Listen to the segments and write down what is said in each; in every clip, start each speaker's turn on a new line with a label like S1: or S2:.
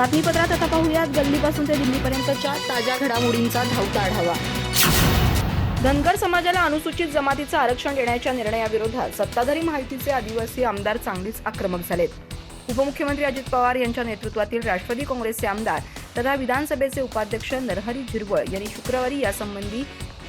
S1: बातमीपत्रात आता पाहूयात. गल्लीपासून ते दिल्लीपर्यंतच्या ताज्या घडामोडींचा धावता आढावा. धनगर समाजाला अनुसूचित जमातीचं आरक्षण देण्याच्या निर्णयाविरोधात सत्ताधारी माहितीचे आदिवासी आमदार चांगलीच आक्रमक झालेत. उपमुख्यमंत्री अजित पवार यांच्या नेतृत्वातील राष्ट्रवादी काँग्रेसचे आमदार तथा विधानसभेचे उपाध्यक्ष नरहरी झिरवळ यांनी शुक्रवारी यासंबंधी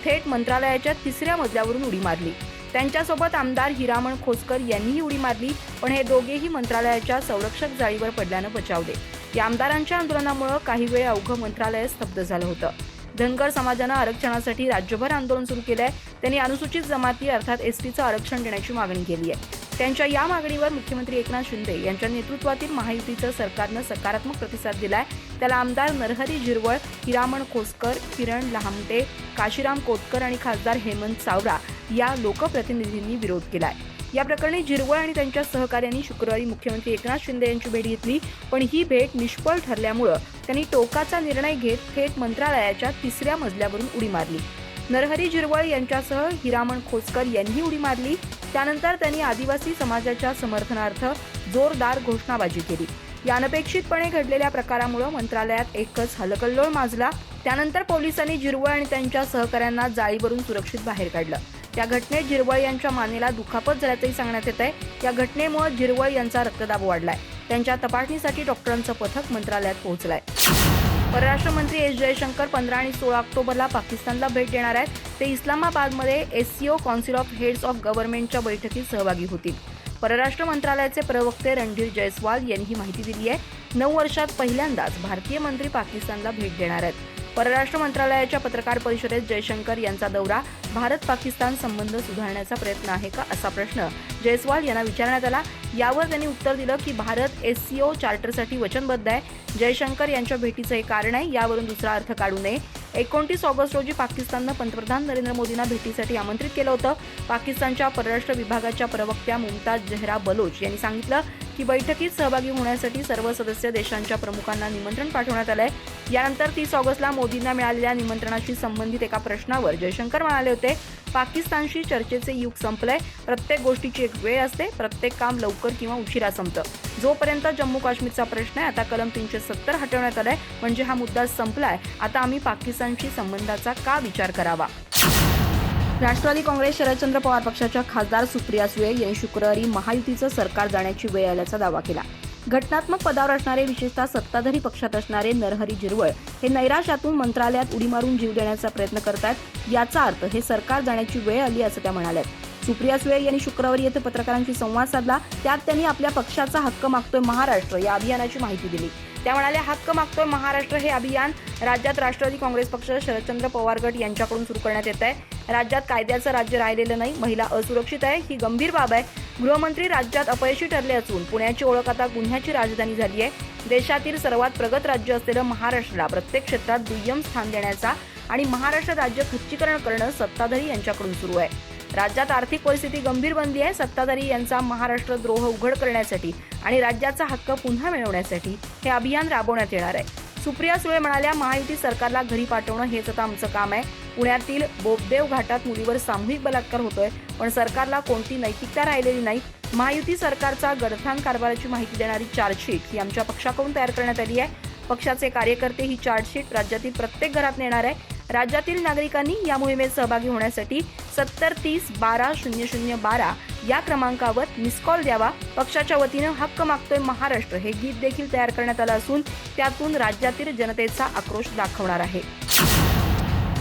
S1: थेट मंत्रालयाच्या तिसऱ्या मजल्यावरून उडी मारली. त्यांच्यासोबत आमदार हिरामण खोसकर यांनीही उडी मारली पण हे दोघेही मंत्रालयाच्या संरक्षक जाळीवर पडल्यानं बचावले. या आमदारांच्या आंदोलनामुळे काही वेळ अवघं मंत्रालय स्तब्ध झालं होतं. धनगर समाजानं आरक्षणासाठी राज्यभर आंदोलन सुरू केलं आहे त्यांनी अनुसूचित जमाती अर्थात एसटीचं आरक्षण देण्याची मागणी केली आहे. त्यांच्या या मागणीवर मुख्यमंत्री एकनाथ शिंदे यांच्या नेतृत्वातील महायुतीचं सरकारनं सकारात्मक प्रतिसाद दिलाय. त्याला आमदार नरहरी झिरवळ हिरामण खोसकर किरण लहामटे काशीराम कोतकर आणि खासदार हेमंत सावरा या लोकप्रतिनिधींनी विरोध केलाय. या प्रकरणी जिरवळ आणि त्यांच्या सहकाऱ्यांनी शुक्रवारी मुख्यमंत्री एकनाथ शिंदे यांची भेट घेतली पण ही भेट निष्फळ ठरल्यामुळं त्यांनी टोकाचा निर्णय घेत थेट मंत्रालयाच्या तिसऱ्या मजल्यावरून उडी मारली. नरहरी जिरवळ यांच्यासह हिरामण खोसकर यांनी उडी मारली. त्यानंतर त्यांनी आदिवासी समाजाच्या समर्थनार्थ जोरदार घोषणाबाजी केली. या अनपेक्षितपणे घडलेल्या प्रकारामुळे मंत्रालयात एकच हलकल्लोळ माजला. त्यानंतर पोलिसांनी जिरवळ आणि त्यांच्या सहकाऱ्यांना जाळीवरून सुरक्षित बाहेर काढलं. या घटनेत झिरवळ यांच्या मानेला दुखापत झाल्याचंही सांगण्यात येत आहे या घटनेमुळे झिरवळ यांचा रक्तदाब वाढलाय. त्यांच्या तपासणीसाठी डॉक्टरांचं पथक मंत्रालयात पोहोचलंय. परराष्ट्र मंत्री एस जयशंकर पंधरा आणि सोळा ऑक्टोबरला पाकिस्तानला भेट देणार आहेत. ते इस्लामाबादमध्ये SCO council of heads of गव्हर्नमेंटच्या बैठकीत सहभागी होतील. परराष्ट्र मंत्रालयाचे प्रवक्ते रणधीर जयस्वाल यांनी ही माहिती दिली आहे. नऊ वर्षात पहिल्यांदाच भारतीय मंत्री पाकिस्तानला भेट देणार आहेत. परराष्ट्र मंत्रालयाच्या पत्रकार परिषदेत जयशंकर यांचा दौरा भारत पाकिस्तान संबंध सुधारण्याचा प्रयत्न आहे का असा प्रश्न जयस्वाल यांना विचारण्यात आला. यावर त्यांनी उत्तर दिलं की भारत एससीओ चार्टरसाठी वचनबद्ध आहे. जयशंकर यांच्या भेटीचं हे कारण आहे यावरून दुसरा अर्थ काढू नये. एकोणतीस ऑगस्ट रोजी पाकिस्ताननं पंतप्रधान नरेंद्र मोदींना भेटीसाठी आमंत्रित केलं होतं. पाकिस्तानच्या परराष्ट्र विभागाच्या प्रवक्त्या मुमताज जहरा बलोच यांनी सांगितलं की बैठकीत सहभागी होण्यासाठी सर्व सदस्य देशांच्या प्रमुखांना निमंत्रण पाठवण्यात आलंय. यानंतर तीस ऑगस्टला मोदींना मिळालेल्या निमंत्रणाशी संबंधित एका प्रश्नावर जयशंकर म्हणाले होते पाकिस्तानशी चर्चेचे युग संपलंय. प्रत्येक गोष्टीची एक वेळ असते. प्रत्येक काम लवकर किंवा उशिरा संपतं. जोपर्यंत जम्मू काश्मीरचा प्रश्न आहे आता कलम तीनशे सत्तर हटवण्यात आलाय म्हणजे हा मुद्दा संपलाय. आता आम्ही पाकिस्तानशी संबंधाचा का विचार करावा? राष्ट्रवादी काँग्रेस शरदचंद्र पवार पक्षाच्या खासदार सुप्रिया सुळे यांनी शुक्रवारी महायुतीचं सरकार जाण्याची वेळ आल्याचा दावा केला. घटनात्मक पदावर असणारे विशेषतः सत्ताधारी पक्षात असणारे नरहरी जिरवळ हे नैराश्यातून मंत्रालयात उडी मारून जीव देण्याचा प्रयत्न करतात याचा अर्थ हे सरकार जाण्याची वेळ आली असं त्या म्हणाल्या सुप्रिया सुळे यांनी शुक्रवारी येथे पत्रकारांशी संवाद साधला. त्यात त्यांनी आपल्या पक्षाचा हक्क मागतोय महाराष्ट्र या अभियानाची माहिती दिली. त्या म्हणाल्या हक्क मागतोय महाराष्ट्र हे अभियान राज्यात राष्ट्रवादी काँग्रेस पक्ष शरदचंद्र पवार गट यांच्याकडून सुरू करण्यात येत आहे. राज्यात कायद्याचं राज्य राहिलेलं नाही महिला असुरक्षित आहे ही गंभीर बाब आहे. गृहमंत्री राज्यात अपयशी ठरले असून पुण्याची ओळख आता गुन्ह्याची राजधानी झाली आहे. देशातील सर्वात प्रगत राज्य असलेलं महाराष्ट्राला प्रत्येक क्षेत्रात दुय्यम स्थान देण्याचा आणि महाराष्ट्र राज्य खच्चीकरण करणं सत्ताधारी यांच्याकडून सुरू आहे. राज्यात आर्थिक परिस्थिती गंभीर बनली आहे. सत्ताधारी यांचा महाराष्ट्र द्रोह उघड करण्यासाठी आणि राज्याचा हक्क पुन्हा मिळवण्यासाठी हे अभियान राबवण्यात येणार आहे. सुप्रिया सुळे म्हणाल्या महायुती सरकारला घरी पाठवणं हेच आता आमचं काम आहे. पुण्यातील बोबदेव घाटात मुलीवर सामूहिक बलात्कार होतोय पण सरकारला कोणती नैतिकता राहिलेली नाही. महायुती सरकारचा गडथान कारभाराची माहिती देणारी चार्जशीट ही आमच्या पक्षाकडून तयार करण्यात आली आहे. पक्षाचे कार्यकर्ते ही चार्जशीट राज्यातील प्रत्येक घरात नेणार आहे. राज्यातील नागरिकांनी या मोहिमेत सहभागी होण्यासाठी सत्तर तीस बारा शून्य शून्य बारा या क्रमांकावर मिस कॉल द्यावा. पक्षाच्या वतीनं हक्क मागतोय महाराष्ट्र हे गीत देखील तयार करण्यात आलं असून त्यातून राज्यातील जनतेचा आक्रोश दाखवणार आहे.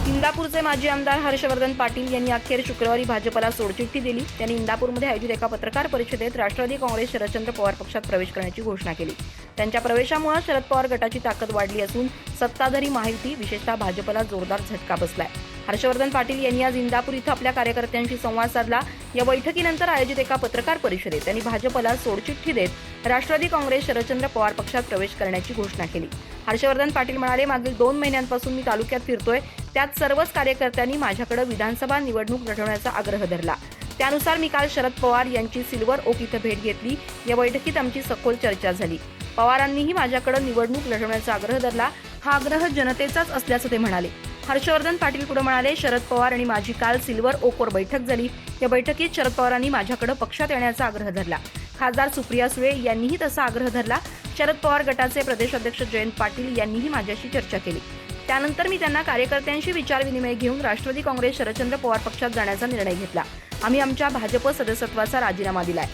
S1: इंदापूरचे माजी आमदार हर्षवर्धन पाटील यांनी अखेर शुक्रवारी भाजपला सोडचिठ्ठी दिली. त्यांनी इंदापूरमध्ये आयोजित एका पत्रकार परिषदेत राष्ट्रवादी काँग्रेस शरदचंद्र पवार पक्षात प्रवेश करण्याची घोषणा केली. त्यांच्या प्रवेशामुळे शरद पवार गटाची ताकद वाढली असून सत्ताधारी माहिती विशेषतः भाजपला जोरदार झटका बसलाय. हर्षवर्धन पाटील यांनी आज इंदापूर इथं आपल्या कार्यकर्त्यांशी संवाद साधला. या बैठकीनंतर आयोजित एका पत्रकार परिषदेत त्यांनी भाजपला सोडचिठ्ठी देत राष्ट्रवादी काँग्रेस शरदचंद्र पवार पक्षात प्रवेश करण्याची घोषणा केली. हर्षवर्धन पाटील म्हणाले मागील दोन महिन्यांपासून मी तालुक्यात फिरतोय. त्यात सर्वच कार्यकर्त्यांनी माझ्याकडे विधानसभा निवडणूक लढवण्याचा आग्रह धरला. त्यानुसार मी काल शरद पवार यांची सिल्वर ओक इथं भेट घेतली. या बैठकीत आमची सखोल चर्चा झाली. पवारांनीही माझ्याकडे निवडणूक लढवण्याचा आग्रह धरला. हा आग्रह जनतेचाच असल्याचं ते म्हणाले. हर्षवर्धन पाटील पुढे म्हणाले शरद पवार आणि माझी काल सिल्वर ओकवर बैठक झाली. या बैठकीत शरद पवारांनी माझ्याकडे पक्षात येण्याचा आग्रह धरला. खासदार सुप्रिया सुळे यांनीही तसा आग्रह धरला. शरद पवार गटाचे प्रदेशाध्यक्ष जयंत पाटील यांनीही माझ्याशी चर्चा केली. त्यानंतर मी त्यांना कार्यकर्त्यांशी विचारविनिमय घेऊन राष्ट्रवादी काँग्रेस शरदचंद्र पवार पक्षात जाण्याचा निर्णय घेतला. आम्ही आमच्या भाजप सदस्यत्वाचा राजीनामा दिलाय.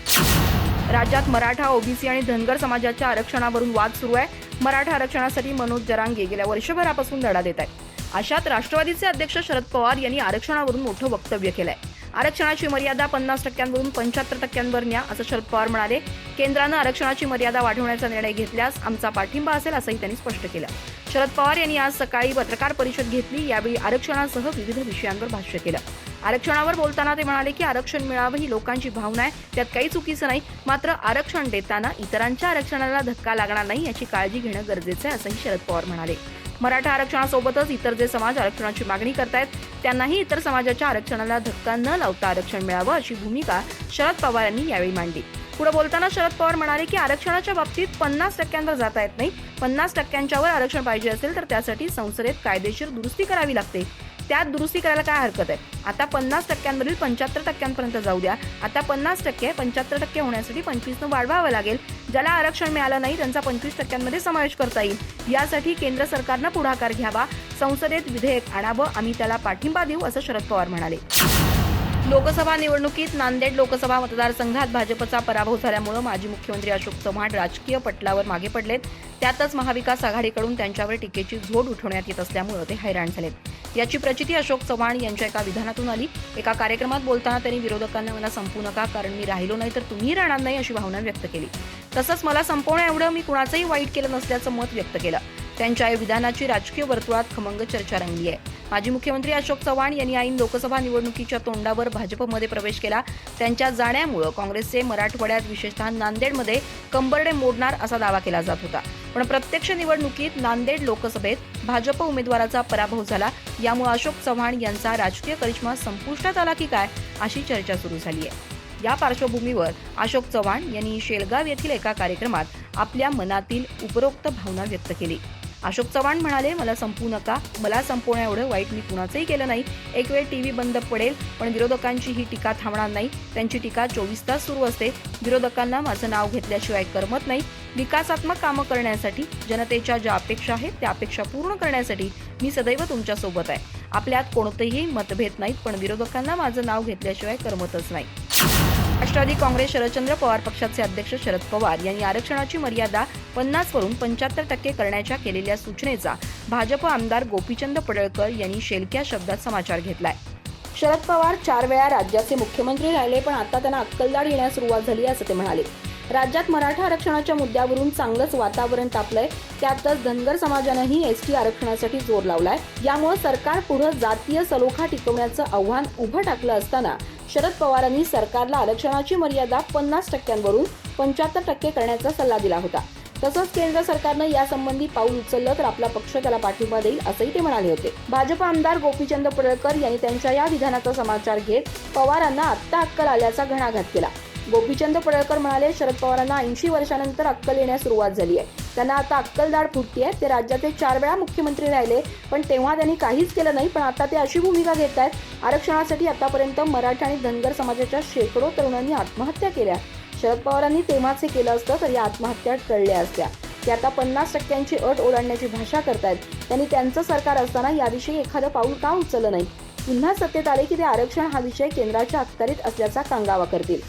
S1: राज्यात मराठा ओबीसी आणि धनगर समाजाच्या आरक्षणावरून वाद सुरू आहे. मराठा आरक्षणासाठी मनोज जरांगे गेल्या वर्षभरापासून लढा देत आहेत. अशात राष्ट्रवादीचे अध्यक्ष शरद पवार यांनी आरक्षणावरून मोठं वक्तव्य केलंय. आरक्षणाची मर्यादा पन्नास टक्क्यांवरून पंच्याहत्तर टक्क्यांवर न्या असं शरद पवार म्हणाले. केंद्रानं आरक्षणाची मर्यादा वाढवण्याचा निर्णय घेतल्यास आमचा पाठिंबा असेल असंही त्यांनी स्पष्ट केलं. शरद पवार यांनी आज सकाळी पत्रकार परिषद घेतली यावेळी आरक्षणासह विविध विषयांवर भाष्य केलं. आरक्षणावर बोलताना ते म्हणाले की आरक्षण मिळावं ही लोकांची भावना आहे. त्यात काही चुकीचं नाही. मात्र आरक्षण देताना इतरांच्या आरक्षणाला धक्का लागणार नाही याची काळजी घेणं गरजेचं आहे असंही शरद पवार म्हणाले. मराठा आरक्षणासोबतच इतर जे समाज आरक्षणाची मागणी करतायत त्यांनाही इतर समाजाच्या आरक्षणाला धक्का न लावता आरक्षण मिळावं अशी भूमिका शरद पवार यांनी यावेळी मांडली. पुढे बोलताना शरद पवार म्हणाले की आरक्षणाच्या बाबतीत पन्नास टक्क्यांवर जाता येत नाही. पन्नास टक्क्यांच्यावर आरक्षण पाहिजे असेल तर त्यासाठी संसदेत कायदेशीर दुरुस्ती करावी लागते. त्यात दुरुस्ती करायला काय हरकत आहे? आता पन्नास टक्क्यांवरील पंच्याहत्तर टक्क्यांपर्यंत जाऊ द्या. आता पन्नास टक्के पंच्याहत्तर टक्के होण्यासाठी पंचवीसनं वाढवावं लागेल. ज्याला आरक्षण मिळालं नाही त्यांचा पंचवीस टक्क्यांमध्ये समावेश करता येईल. यासाठी केंद्र सरकारनं पुढाकार घ्यावा संसदेत विधेयक आणावं आम्ही त्याला पाठिंबा देऊ असं शरद पवार म्हणाले. लोकसभा निवडणुकीत नांदेड लोकसभा मतदारसंघात भाजपचा पराभव झाल्यामुळे माजी मुख्यमंत्री अशोक चव्हाण राजकीय पटलावर मागे पडलेत. त्यातच महाविकास आघाडीकडून त्यांच्यावर टीकेची झोड उठवण्यात येत असल्यामुळे ते हैराण झालेत. याची प्रचिती अशोक चव्हाण यांच्या एका विधानातून आली. एका कार्यक्रमात बोलताना त्यांनी विरोधकांना मला संपू नका कारण मी राहिलो नाही तर तुम्ही राहणार नाही अशी भावना व्यक्त केली. तसंच मला संपवण्या एवढं मी कुणाचंही वाईट केलं नसल्याचं मत व्यक्त केलं. त्यांच्या या विधानाची राजकीय वर्तुळात खमंग चर्चा रंगली आहे. माजी मुख्यमंत्री अशोक चव्हाण यांनी ऐन लोकसभा निवडणुकीच्या तोंडावर भाजपमध्ये प्रवेश केला. त्यांच्या जाण्यामुळे काँग्रेसचे मराठवाड्यात विशेषतः नांदेडमध्ये कंबरडे मोडणार असा दावा केला जात होता. पण प्रत्यक्ष निवडणुकीत नांदेड लोकसभेत भाजप उमेदवाराचा पराभव झाला. यामुळे अशोक चव्हाण यांचा राजकीय करिश्मा संपुष्टात आला की काय अशी चर्चा सुरू झाली आहे. या पार्श्वभूमीवर अशोक चव्हाण यांनी शेलगाव येथील एका कार्यक्रमात आपल्या मनातील उपरोक्त भावना व्यक्त केली. अशोक चव्हाण म्हणाले मला संपू नका. मला संपवण्या एवढं वाईट मी कुणाचंही केलं नाही. एक वेळ टीव्ही बंद पडेल पण विरोधकांची ही टीका थांबणार नाही. त्यांची टीका चोवीस तास सुरू असते. विरोधकांना माझं नाव घेतल्याशिवाय करमत नाही. विकासात्मक कामं करण्यासाठी जनतेच्या ज्या अपेक्षा आहेत त्या अपेक्षा पूर्ण करण्यासाठी मी सदैव तुमच्यासोबत आहे. आपल्यात कोणतेही मतभेद नाहीत पण विरोधकांना माझं नाव घेतल्याशिवाय करमतच नाही. राष्ट्रवादी काँग्रेस शरदचंद्र पवार पक्षाचे अध्यक्ष शरद पवार यांनी आरक्षणाची मर्यादा पन्नास वरून पंच्याहत्तर टक्के करण्याच्या केलेल्या सूचनेचा भाजप आमदार गोपीचंद पडळकर यांनी शेलक्या शब्दात समाचार घेतलाय. शरद पवार चार वेळा राज्याचे मुख्यमंत्री राहिले पण आता त्यांना अक्कलदाड येण्यास सुरुवात झाली असं ते म्हणाले. राज्यात मराठा आरक्षणाच्या मुद्द्यावरून चांगलंच वातावरण तापलंय त्यातच धनगर समाजानंही एस टी आरक्षणासाठी जोर लावलाय. यामुळे सरकार पुढे जातीय सलोखा टिकवण्याचं आव्हान उभं टाकलं असताना शरद पवारांनी सरकारला आरक्षणाची मर्यादा पन्नास टक्क्यांवरून पंच्याहत्तर टक्के करण्याचा सल्ला दिला होता. तसंच केंद्र सरकारनं यासंबंधी पाऊल उचललं तर आपला पक्ष त्याला पाठिंबा देईल असंही ते म्हणाले होते. भाजप आमदार गोपीचंद पडळकर यांनी त्यांच्या या विधानाचा समाचार घेत पवारांना आत्ता अक्कल आल्याचा घणाघात केला. गोपीचंद पडळकर म्हणाले शरद पवारांना ऐंशी वर्षानंतर अक्कल येण्यास सुरुवात झाली आहे. त्यांना आता अक्कलदाड आहे. ते राज्याचे चार वेळा मुख्यमंत्री राहिले पण तेव्हा त्यांनी काहीच केलं नाही पण आता ते अशी भूमिका घेत आहेत आरक्षणासाठी आतापर्यंत मराठा आणि धनगर समाजाच्या शेकडो तरुणांनी आत्महत्या केल्या. शरद पवारांनी तेव्हाच हे केलं असतं तर या आत्महत्या टळल्या असत्या. ते आता पन्नास टक्क्यांची अट ओलांडण्याची भाषा करतायत. त्यांनी त्यांचं सरकार असताना याविषयी एखादं पाऊल का उचललं नाही? पुन्हा सत्तेत आले की ते आरक्षण हा विषय केंद्राच्या अखत्यारीत असल्याचा कांगावा करतील.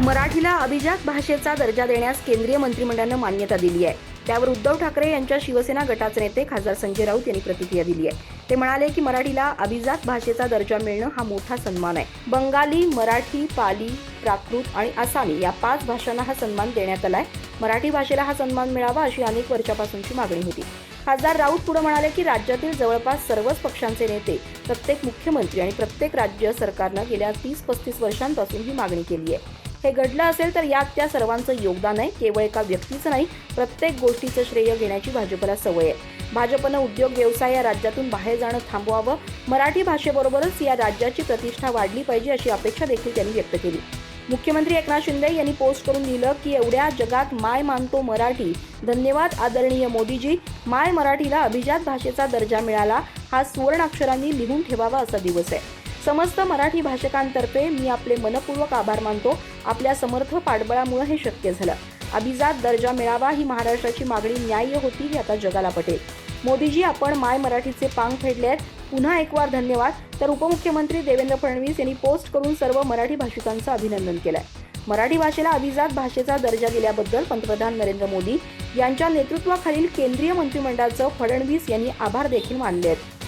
S1: मराठीला अभिजात भाषेचा दर्जा देण्यास केंद्रीय मंत्रिमंडळानं मान्यता दिली आहे. त्यावर उद्धव ठाकरे यांच्या शिवसेना गटाचे नेते खासदार संजय राऊत यांनी प्रतिक्रिया दिली आहे. ते म्हणाले की मराठीला अभिजात भाषेचा दर्जा मिळणं हा मोठा सन्मान आहे. बंगाली मराठी पाली प्राकृत आणि आसामी या पाच भाषांना हा सन्मान देण्यात आलाय. मराठी भाषेला हा सन्मान मिळावा अशी अनेक वर्षापासूनची मागणी होती. खासदार राऊत पुढे म्हणाले की राज्यातील जवळपास सर्वच पक्षांचे नेते प्रत्येक मुख्यमंत्री आणि प्रत्येक राज्य सरकारनं गेल्या तीस पस्तीस वर्षांपासून ही मागणी केली आहे. हे घडलं असेल तर यात त्या सर्वांचं योगदान आहे. केवळ एका व्यक्तीचं नाही प्रत्येक गोष्टीचं श्रेय घेण्याची भाजपला सवय आहे. भाजपनं उद्योग व्यवसाय या राज्यातून बाहेर जाणं थांबवावं. मराठी भाषेबरोबरच या राज्याची प्रतिष्ठा वाढली पाहिजे अशी अपेक्षा देखील त्यांनी व्यक्त केली. मुख्यमंत्री एकनाथ शिंदे यांनी पोस्ट करून लिहिलं की एवढ्या जगात माय मानतो मराठी. धन्यवाद आदरणीय मोदीजी. माय मराठीला अभिजात भाषेचा दर्जा मिळाला. हा सुवर्णाक्षरांनी लिहून ठेवावा असा दिवस आहे. समस्त मराठी भाषकांतर्फे मी आपले मनपूर्वक आभार मानतो. आपल्या समर्थ पाठबळामुळे हे शक्य झालं. अभिजात दर्जा मिळावा ही महाराष्ट्राची मागणी न्याय्य होती ही आता जगाला पटेल. मोदीजी आपण माय मराठीचे पांग फेडले आहेत. पुन्हा एक वार धन्यवाद. तर उपमुख्यमंत्री देवेंद्र फडणवीस यांनी पोस्ट करून सर्व मराठी भाषिकांचं अभिनंदन केलंय. मराठी भाषेला अभिजात भाषेचा दर्जा दिल्याबद्दल पंतप्रधान नरेंद्र मोदी यांच्या नेतृत्वाखालील केंद्रीय मंत्रिमंडळाचं फडणवीस यांनी आभार देखील मानले आहेत.